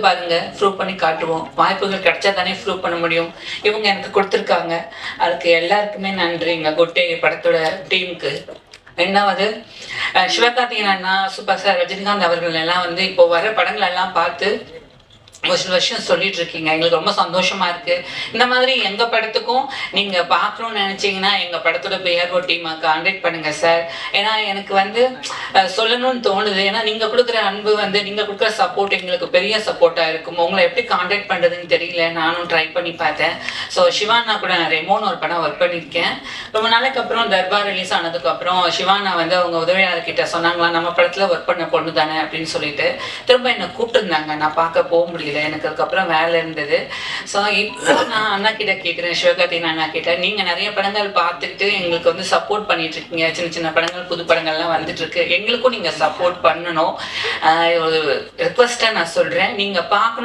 பாருங்க ப்ரூவ் பண்ணி காட்டுவோம். வாய்ப்புகள் கிடைச்சா தானே ப்ரூவ் பண்ண முடியும். இவங்க எனக்கு கொடுத்துருக்காங்க. அதுக்கு எல்லாருக்குமே நன்றிங்க குட்டே படத்தோட டீமுக்கு. ரெண்டாவது சிவகார்த்திகன் அண்ணா சூப்பர் ஸ்டார் ரஜினிகாந்த் அவர்கள் எல்லாம் வந்து இப்போ வர படங்கள் எல்லாம் பார்த்து ஒரு சில வருஷம் சொல்லிட்டு இருக்கீங்க. எங்களுக்கு ரொம்ப சந்தோஷமா இருக்கு. இந்த மாதிரி எங்க படத்துக்கும் நீங்க பார்க்கணும்னு நினைச்சீங்கன்னா எங்க படத்தோட பிஆர்ஓ டீமை கான்டாக்ட் பண்ணுங்க சார் ஏன்னா எனக்கு வந்து சொல்லணும்னு தோணுது. ஏன்னா நீங்க கொடுக்குற அன்பு வந்து நீங்க கொடுக்குற சப்போர்ட் எங்களுக்கு பெரிய சப்போர்ட்டா இருக்கும். உங்களை எப்படி கான்டாக்ட் பண்றதுன்னு தெரியல. நானும் ட்ரை பண்ணி பார்த்தேன். ஸோ சிவானா கூட நான் ரெமோன்னு ஒரு படம் ஒர்க் பண்ணியிருக்கேன். ரொம்ப நாளைக்கு அப்புறம் தர்பார் ரிலீஸ் ஆனதுக்கு அப்புறம் சிவானா வந்து அவங்க உதவியாளர் கிட்ட சொன்னாங்களா நம்ம படத்துல ஒர்க் பண்ண பொண்ணு தானே அப்படின்னு சொல்லிட்டு. திரும்ப என்னை கூப்பிட்டுருந்தாங்க. நான் பார்க்க போக முடியல. எனக்கு அதுக்கப்புறம் வேலை இருந்தது. ஸோ இப்போ நான் அண்ணா கிட்ட கேட்குறேன் சிவகார்த்திகேயன் அண்ணா கிட்ட. நீங்க நிறைய படங்கள் பார்த்துட்டு எங்களுக்கு வந்து சப்போர்ட் பண்ணிட்டு இருக்கீங்க. சின்ன சின்ன படங்கள் புது படங்கள்லாம் வந்துட்டு இருக்கு. எங்களுக்கும் நீங்க சப்போர்ட் பண்ணணும். ஆஹ் ரெக்வஸ்டா நான் சொல்றேன். நீங்க பார்க்கணும்.